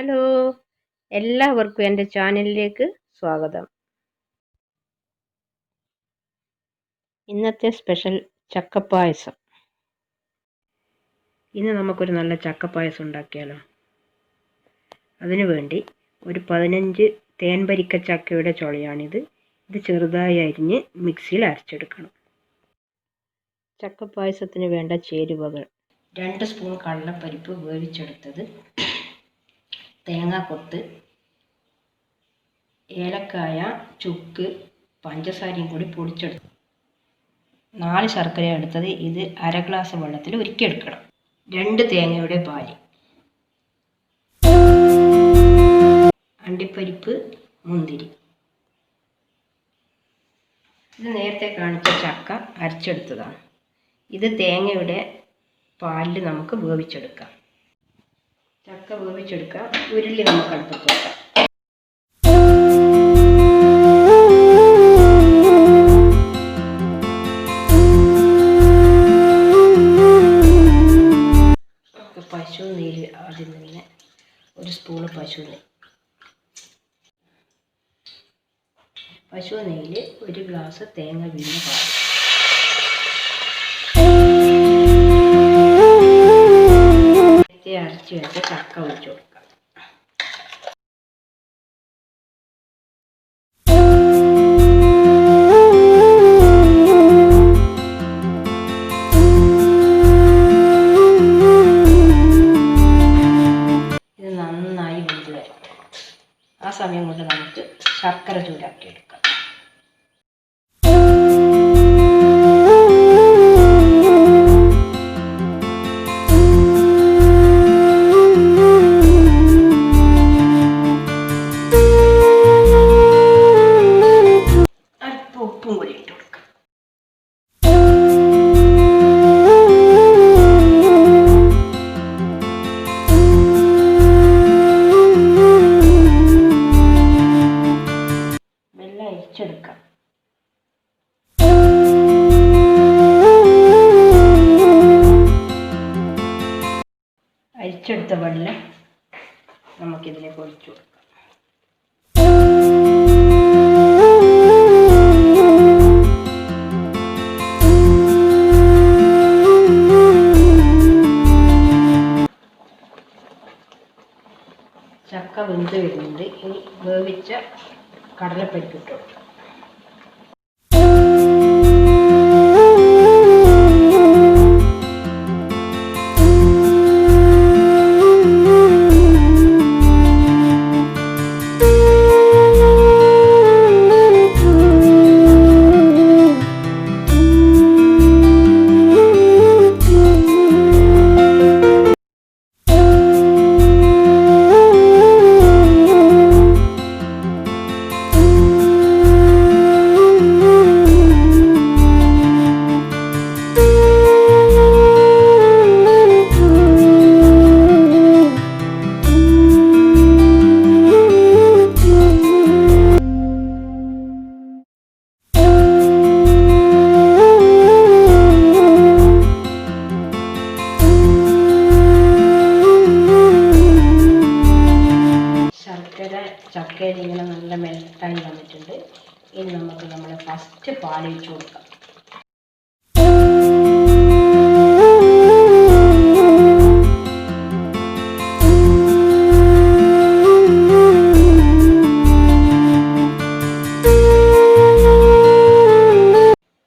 Hello. എല്ലാവർക്കും എന്റെ ചാനലിലേക്ക് സ്വാഗതം. ഇന്നത്തെ സ്പെഷ്യൽ ചക്കപ്പായസം. ഇന്ന് നമുക്കൊരു നല്ല ചക്കപ്പായസം ഉണ്ടാക്കിയാലോ? അതിനു വേണ്ടി ഒരു പതിനഞ്ച് തേൻപരിക്ക ചക്കയുടെ ചുളയാണിത്. ഇത് ചെറുതായി അരിഞ്ഞ് മിക്സിയിൽ അരച്ചെടുക്കണം. ചക്കപ്പായസത്തിന് വേണ്ട ചേരുവകൾ. രണ്ട് സ്പൂൺ കടലപ്പരിപ്പ് വേവിച്ചെടുത്തത്. തേങ്ങാക്കൊത്ത് ഏലക്കായ ചുക്ക് പഞ്ചസാരയും കൂടി പൊടിച്ചെടുത്തു. നാല് ശർക്കര എടുത്തത് ഇത് അര ഗ്ലാസ് വെള്ളത്തിൽ ഉരുക്കിയെടുക്കണം. രണ്ട് തേങ്ങയുടെ പാൽ. അണ്ടിപ്പരിപ്പ് മുന്തിരി. ഇത് നേരത്തെ കാണിച്ച ചക്ക അരച്ചെടുത്തതാണ്. ഇത് തേങ്ങയുടെ പാലിൽ നമുക്ക് വേവിച്ചെടുക്കാം. ചക്ക വേവിച്ചെടുക്കാം ഉരുളി നമുക്ക് വെക്കാം. പശു നീര് ആദ്യം തന്നെ ഒരു സ്പൂണ് പശു പശു നെയ്യിൽ ഒരു ഗ്ലാസ് തേങ്ങ വീണ് പാൽ അരച്ച് വെച്ച ചക്ക ഒഴിച്ചു കൊടുക്കാം ഇത് നന്നായി വെന്ത് വരും ആ സമയം കൊണ്ട് നമുക്ക് ശർക്കര ചൂടാക്കി വെള്ളം അരിച്ചെടുത്ത വെള്ളം നമുക്കിതിനെ ഒഴിച്ചു കൊടുക്കാം. ചക്ക വെന്ത് വരുന്നുണ്ട്. ഇനി വേവിച്ച കടലപ്പരിപ്പിട്ട് കൊടുക്കാം. നല്ല വന്നിട്ടുണ്ട്. ഇനി നമുക്ക് നമ്മുടെ ഫസ്റ്റ് പാലൊഴിച്ച് കൊടുക്കാം.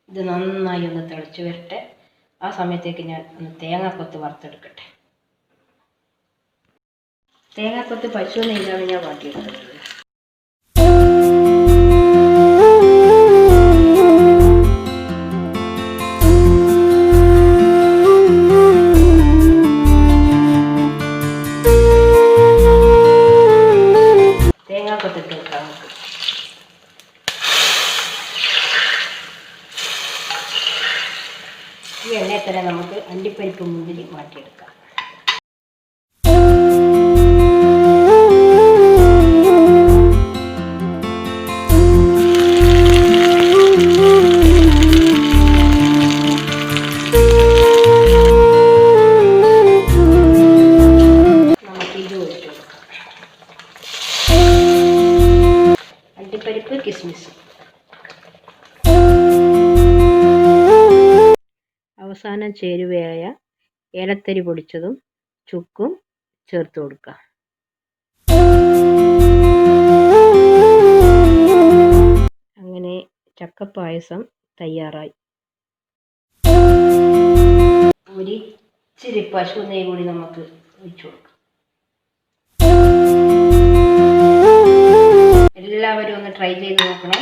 ഇത് നന്നായി ഒന്ന് തിളച്ച് വരട്ടെ. ആ സമയത്തേക്ക് ഞാൻ ഒന്ന് തേങ്ങാക്കൊത്ത് വറുത്തെടുക്കട്ടെ. തേങ്ങാക്കൊത്ത് പശു ഇല്ലാതെ ഞാൻ വാട്ടിയെടുത്തത്. ഈ എണ്ണയിൽ തന്നെ നമുക്ക് അണ്ടിപ്പരിപ്പ് മുന്തിരി മാറ്റിയെടുക്കാം. അവസാന ചേരുവയായ ഏലത്തരി പൊടിച്ചതും ചുക്കും ചേർത്ത് കൊടുക്കുക അങ്ങനെ ചക്കപ്പായസം തയ്യാറായി. ഒരു ഇച്ചിരി പശു നെയ്യ് കൂടി നമുക്ക് ഒഴിച്ചു കൊടുക്കാം. എല്ലാവരും ഒന്ന് ട്രൈ ചെയ്ത് നോക്കണേ.